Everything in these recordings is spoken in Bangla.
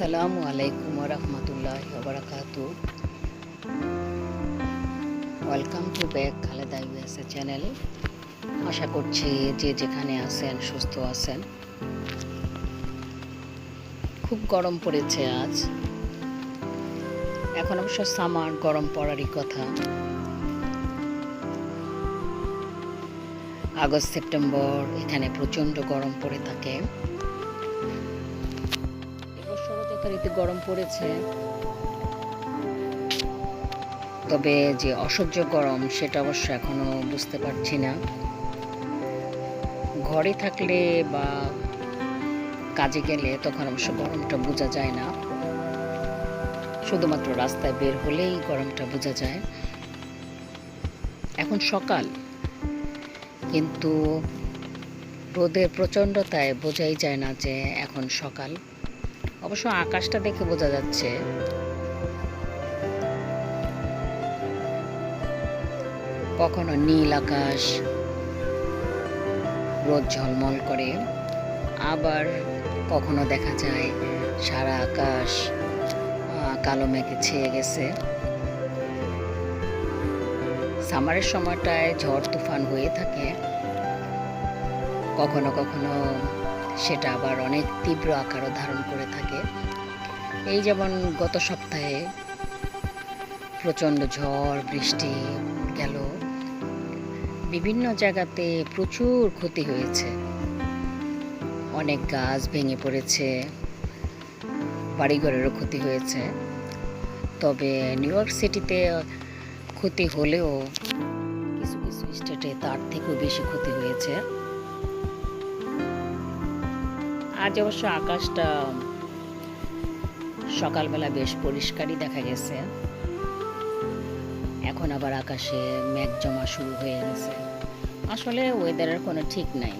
আসসালামু আলাইকুম রহমতুল্লাহ বারাকাত welcome to back Khaleda USA channel আশা করছি যে যেখানে আছেন, সুস্থ আছেন। খুব গরম পড়েছে আজ। এখন অবশ্য সামার গরম পড়ারই কথা। আগস্ট, সেপ্টেম্বর, এখানে প্রচণ্ড গরম পড়ে থাকে। যথারীতি গরম পড়েছে। তবে যে অসহ্য গরম, সেটা অবশ্য এখনও বুঝতে পারছি না। ঘরে থাকলে বা কাজে গেলে তখন অবশ্য গরমটা বোঝা যায় না। শুধুমাত্র রাস্তায় বের হলেই গরমটা বোঝা যায়। এখন সকাল, কিন্তু রোদের প্রচণ্ডতায় বোঝাই যায় না যে এখন সকাল। অবশ্য আকাশটা দেখে বোঝা যাচ্ছে। কখনো নীল আকাশ, রোদ ঝলমল করে, আবার কখনো দেখা যায় সারা আকাশ কালো মেঘে ছেয়ে গেছে। সামারের সময়টায় ঝড় তুফান হয়ে থাকে। কখনো কখনো সেটা আবার অনেক তীব্র আকারও ধারণ করে থাকে। এই যেমন গত সপ্তাহে প্রচণ্ড ঝড়, বৃষ্টি গেল, বিভিন্ন জায়গাতে প্রচুর ক্ষতি হয়েছে। অনেক গাছ ভেঙে পড়েছে, বাড়িঘরেরও ক্ষতি হয়েছে। তবে নিউ ইয়র্ক সিটিতে ক্ষতি হলেও কিছু কিছু স্টেটে তার থেকেও বেশি ক্ষতি হয়েছে। আজ অবশ্য আকাশটা সকালবেলা বেশ পরিষ্কারই দেখা গেছে। এখন আবার আকাশে মেঘ জমা শুরু হয়ে গেছে। আসলে ওয়েদারের কোনো ঠিক নাই।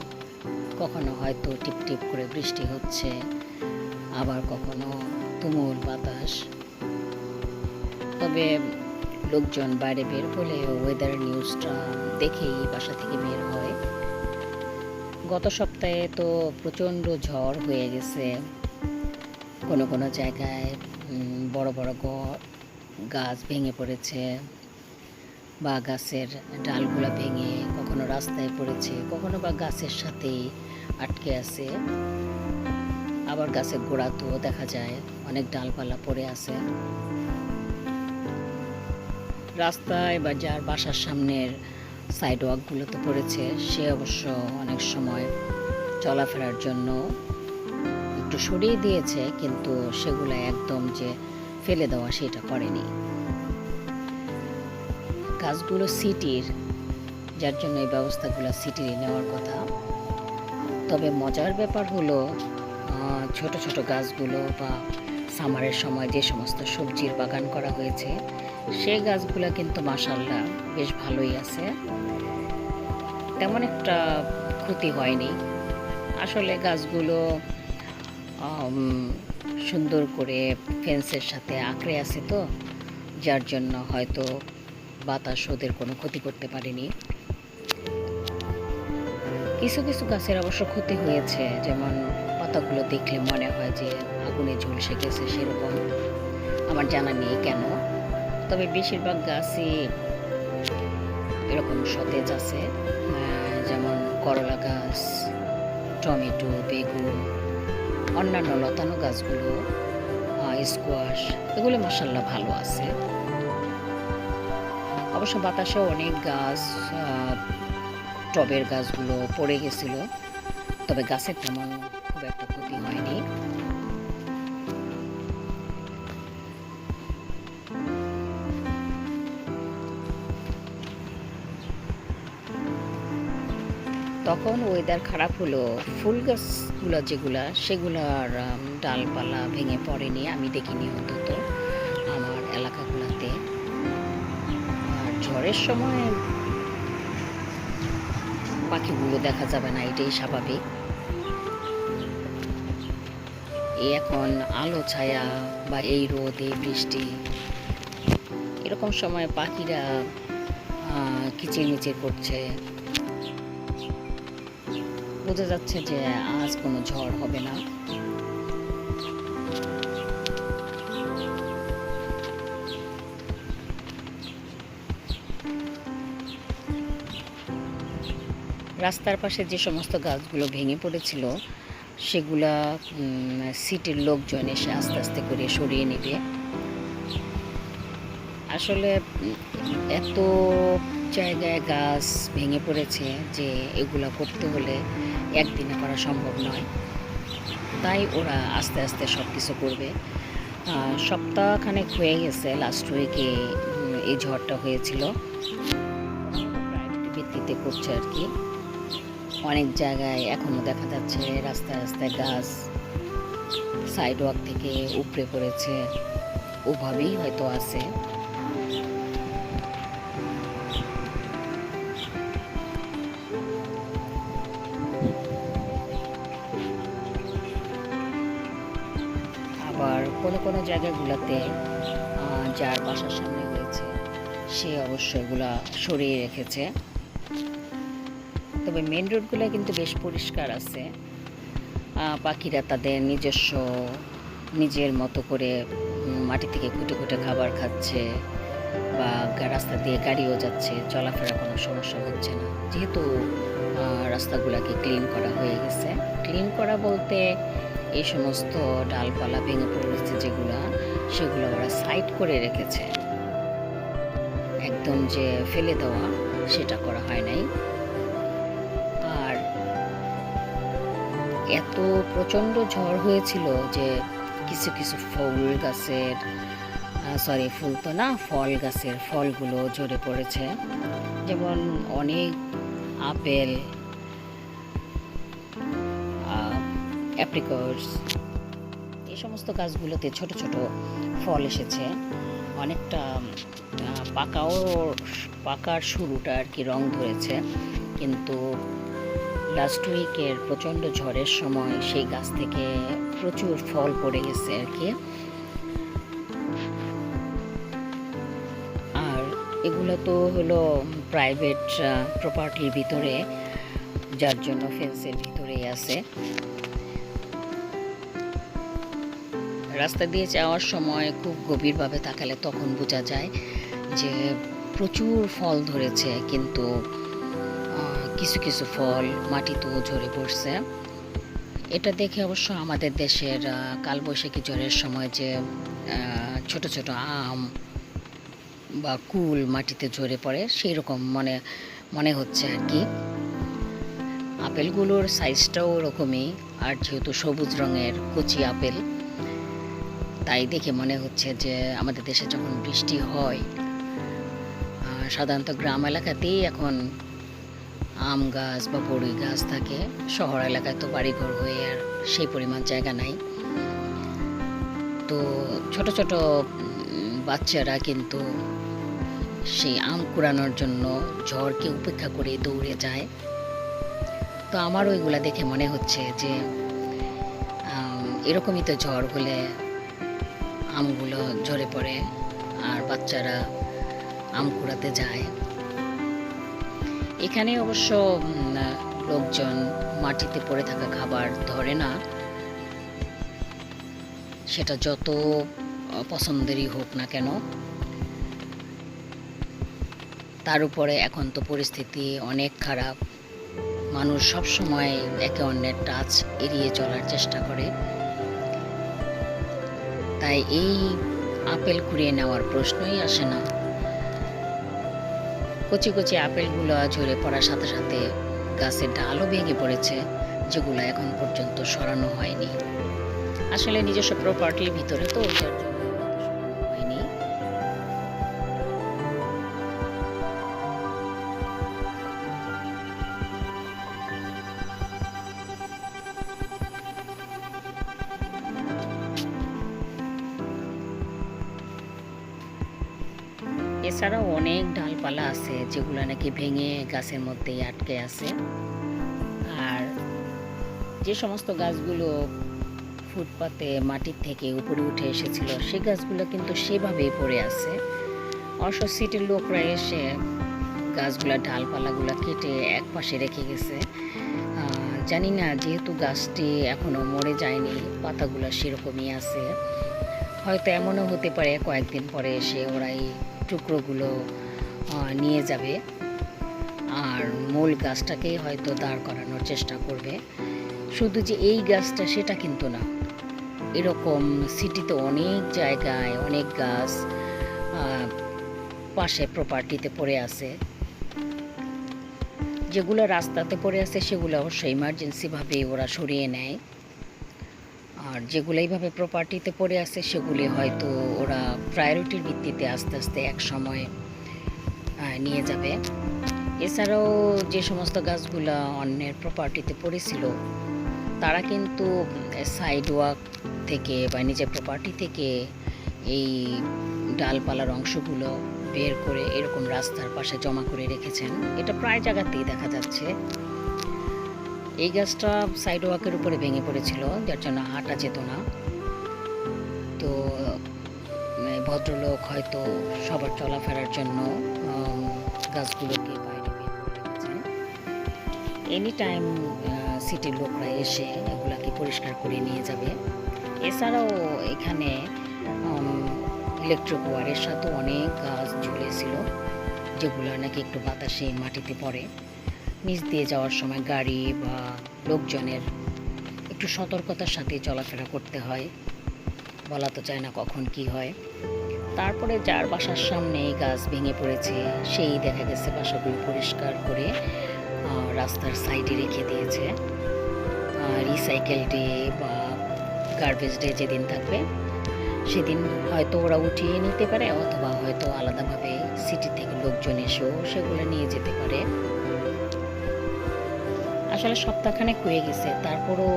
কখনো হয়তো টিপ টিপ করে বৃষ্টি হচ্ছে, আবার কখনো তুমুল বাতাস। তবে লোকজন বাইরে বের হলে ওয়েদার নিউজটা দেখেই বাসা থেকে বের হয়। গত সপ্তাহে তো প্রচণ্ড ঝড় হয়ে গেছে। কোনো কোনো জায়গায় বড় বড় গাছ ভেঙে পড়েছে বা গাছের ডালগুলো ভেঙে কখনো রাস্তায় পড়েছে, কখনো বা গাছের সাথেই আটকে আছে। আবার গাছের গোড়াতেও দেখা যায় অনেক ডালপালা পড়ে আছে। রাস্তায় বা যার বাসার সামনের সাইড ওয়াকগুলোতে পড়েছে, সে অবশ্য অনেক সময় চলাফেরার জন্য একটু সরিয়ে দিয়েছে, কিন্তু সেগুলো একদম যে ফেলে দেওয়া সেটা করেনি। গাছগুলো সিটির, যার জন্য এই ব্যবস্থাগুলো সিটিরই নেওয়ার কথা। তবে মজার ব্যাপার হলো ছোট ছোট গাছগুলো বা সামারের সময় যে সমস্ত সবজির বাগান করা হয়েছে সেই গাছগুলো কিন্তু মাসাল্লাহ বেশ ভালোই আছে। তেমন একটা ক্ষতি হয়নি। আসলে গাছগুলো সুন্দর করে ফেন্সের সাথে আঁকড়ে আছে তো, যার জন্য হয়তো বাতাস ওদের কোনো ক্ষতি করতে পারেনি। কিছু কিছু গাছের অবশ্য ক্ষতি হয়েছে, যেমন পাতাগুলো দেখলে মনে হয় যে আগুনে ঝলসে গেছে সেরকম। আমার জানা নেই কেন। তবে বেশিরভাগ গাছই এরকম সতেজ আছে যেমন করলা গাছ, টমেটো, বেগুন, অন্যান্য লতানো গাছগুলো স্কোয়াশ এগুলো মাসাল্লাহ ভালো আছে। অবশ্য বাতাসেও অনেক গাছ টবের গাছগুলো পড়ে গেছিল, তবে গাছের তেমন তখন ওয়েদার খারাপ হলো। ফুল গাছগুলো যেগুলা সেগুলার ডালপালা ভেঙে পড়েনি, আমি দেখিনি অন্তত আমার এলাকাগুলোতে। আর ঝড়ের সময় পাখিগুলো দেখা যাবে না, এটাই স্বাভাবিক। এই এখন আলো, ছায়া বা এই রোদ এই বৃষ্টি, এরকম সময় পাখিরা কিচিরমিচির করছে। বোঝা যাচ্ছে যে আজ কোনো ঝড় হবে না। রাস্তার পাশে যে সমস্ত গাছগুলো ভেঙে পড়েছিল, সেগুলা সিটির লোকজন এসে আস্তে আস্তে করে সরিয়ে নেবে। আসলে, এত জায়গায় গাছ ভেঙে পড়েছে যে এগুলা করতে হলে একদিনে করা সম্ভব নয়। তাই ওরা আস্তে আস্তে সব কিছু করবে সপ্তাহখানেক হয়ে গেছে লাস্ট উইকে এই ঝড়টা হয়েছিল। ভিত্তিতে করছে আর কি। অনেক জায়গায় এখনও দেখা যাচ্ছে রাস্তায় রাস্তায় গাছ সাইড ওয়াক থেকে উপড়ে পড়েছে। ওভাবেই হয়তো আছে। কোনো কোনো জায়গাগুলোতে যার বাসার সামনে হয়েছে সে অবশ্য এগুলা সরিয়ে রেখেছে। তবে মেন রোডগুলো কিন্তু বেশ পরিষ্কার আছে। পাখিরা তাদের নিজস্ব, নিজের মতো করে মাটি থেকে খুঁটে খুঁটে খাবার খাচ্ছে বা রাস্তা দিয়ে গাড়িও যাচ্ছে, চলাফেরা কোনো সমস্যা হচ্ছে না। যেহেতু রাস্তাগুলোকে ক্লিন করা হয়ে গেছে। ক্লিন করা বলতে এই সমস্ত ডালপালা ভেঙে পড়েছে যেগুলা, সেগুলো ওরা সাইড করে রেখেছে। একদম যে ফেলে দেওয়া, সেটা করা হয় নাই। আর এত প্রচণ্ড ঝড় হয়েছিল যে কিছু কিছু ফুল গাছের সরি ফুল তো না, ফল গাছের ফলগুলো ঝরে পড়েছে। যেমন অনেক আপেল অ্যাপ্রিকটস এই সমস্ত গাছগুলোতে ছোট ছোট ফল এসেছে। অনেকটা পাকাও, পাকার শুরুটা আর কি রং ধরেছে। কিন্তু লাস্ট উইকের প্রচণ্ড ঝড়ের সময় সেই গাছ থেকে প্রচুর ফল পড়ে গেছে আর কি। আর এগুলো তো হলো প্রাইভেট প্রপার্টির ভিতরে, যার জন্য ফেন্সের ভিতরেই আছে। রাস্তা দিয়ে যাওয়ার সময় খুব গভীরভাবে তাকালে তখন বোঝা যায় যে প্রচুর ফল ধরেছে, কিন্তু কিছু কিছু ফল মাটিতেও ঝরে পড়ছে। এটা দেখে অবশ্য আমাদের দেশের কালবৈশাখী ঝড়ের সময় যে ছোট ছোট আম বা কুল মাটিতে ঝরে পড়ে সেই রকম মনে মনে হচ্ছে আর কি। আপেলগুলোর সাইজটাও ওরকমই, আর যেহেতু সবুজ রঙের কচি আপেল তাই দেখে মনে হচ্ছে যে আমাদের দেশে যখন বৃষ্টি হয় সাধারণত গ্রাম এলাকাতেই এখন আম গাছ বা বড়ই গাছ থাকে। শহর এলাকায় তো বাড়িঘর হয়ে আর সেই পরিমাণ জায়গা নাই। তো ছোট ছোট বাচ্চারা কিন্তু সেই আম কুড়ানোর জন্য ঝড়কে উপেক্ষা করে দৌড়ে যায়। তো আমার ওইগুলা দেখে মনে হচ্ছে যে এরকমই তো ঝড় হলে আমগুলো ঝরে পড়ে আর বাচ্চারা আম কুড়াতে যায়। এখানে অবশ্য লোকজন মাটিতে পড়ে থাকা খাবার ধরে না। সেটা যত পছন্দেরই হোক না কেন। তার উপরে এখন তো পরিস্থিতি অনেক খারাপ। মানুষ সবসময় একে অন্যের টাচ এড়িয়ে চলার চেষ্টা করে। তাই এই আপেল কুড়িয়ে নেওয়ার প্রশ্নই আসে না। কচি কচি আপেলগুলো ঝরে পড়ার সাথে সাথে গাছের ডালও ভেঙে পড়েছে, যেগুলো এখন পর্যন্ত সরানো হয়নি। আসলে নিজস্ব প্রপার্টির ভিতরে তো ওইটার এছাড়াও অনেক ডালপালা আছে যেগুলো নাকি ভেঙে গাছের মধ্যেই আটকে আছে। আর যে সমস্ত গাছগুলো ফুটপাতে মাটির থেকে উপরে উঠে এসেছিল, সে গাছগুলো কিন্তু সেভাবেই পড়ে আছে। অবশ্য সিটির লোকরা এসে গাছগুলা, ডালপালাগুলো কেটে এক পাশে রেখে গেছে। জানি না, যেহেতু গাছটি এখনও মরে যায়নি, পাতাগুলো সেরকমই আছে। হয়তো এমনও হতে পারে, কয়েকদিন পরে এসে ওরা এই টুকরোগুলো নিয়ে যাবে। আর মূল গাছটাকেই হয়তো দাঁড় করানোর চেষ্টা করবে। শুধু যে এই গাছটা সেটা কিন্তু না। এরকম সিটিতে অনেক জায়গায় অনেক গাছ পাশে প্রপার্টিতে পড়ে আছে। যেগুলো রাস্তাতে পড়ে আছে সেগুলো অবশ্য ইমার্জেন্সিভাবে ওরা সরিয়ে নেয়। আর যেগুলো এইভাবে প্রপার্টিতে পড়ে আছে, সেগুলি হয়তো ওরা প্রায়োরিটির ভিত্তিতে আস্তে আস্তে এক সময় নিয়ে যাবে। এছাড়াও যে সমস্ত গাছগুলা অন্যের প্রপার্টিতে পড়েছিল, তারা কিন্তু সাইড ওয়াক থেকে বা নিজের প্রপার্টি থেকে এই ডালপালার অংশগুলো বের করে এরকম রাস্তার পাশে জমা করে রেখেছেন। এটা প্রায় জায়গাতেই দেখা যাচ্ছে। এই গাছটা সাইড ওয়াকের উপরে ভেঙে পড়েছিল, যার জন্য হাঁটা যেত না। তো ভদ্রলোক হয়তো সবার চলাফেরার জন্য গাছগুলোকে বাইরে বের করে এনি টাইম সিটির লোকরা এসে এগুলাকে পরিষ্কার করে নিয়ে যাবে। এছাড়াও এখানে ইলেকট্রিক ওয়ারের সাথে অনেক গাছ ঝুলেছিল, যেগুলো নাকি একটু বাতাসে মাটিতে পড়ে। নিচ দিয়ে যাওয়ার সময় গাড়ি বা লোকজনের একটু সতর্কতার সাথে চলাফেরা করতে হয়। বলা তো চায় না কখন কি হয়। তারপরে যার বাসার সামনে গাছ ভেঙে পড়েছে, সেই দেখা গেছে বাসাগুলো পরিষ্কার করে রাস্তার সাইডে রেখে দিয়েছে। রিসাইকেল ডে বা গার্বেজ ডে যেদিন থাকবে, সেদিন হয়তো ওরা উঠিয়ে নিতে পারে, অথবা হয়তো আলাদাভাবে সিটি থেকে লোকজন এসেও সেগুলো নিয়ে যেতে পারে। আসলে সপ্তাহখানেক হয়ে গেছে, তারপরও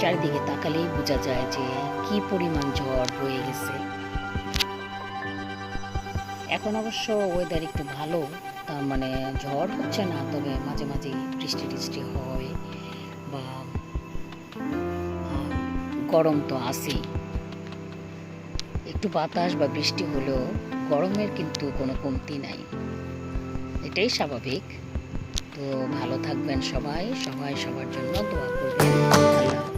চারিদিকে তাকালেই বোঝা যায় যে কি পরিমাণ ঝড় হয়ে গেছে। এখন অবশ্য ওয়েদার একটু ভালো তার মানে ঝড় হচ্ছে না, তবে মাঝে মাঝে বৃষ্টি টিষ্টি হয় বা গরম তো আছেই। একটু বাতাস বা বৃষ্টি হলেও গরমের কিন্তু কোনো কমতি নাই। এটাই স্বাভাবিক। তো ভালো থাকবেন সবাই সবাই সবার জন্য দোয়া করবেন।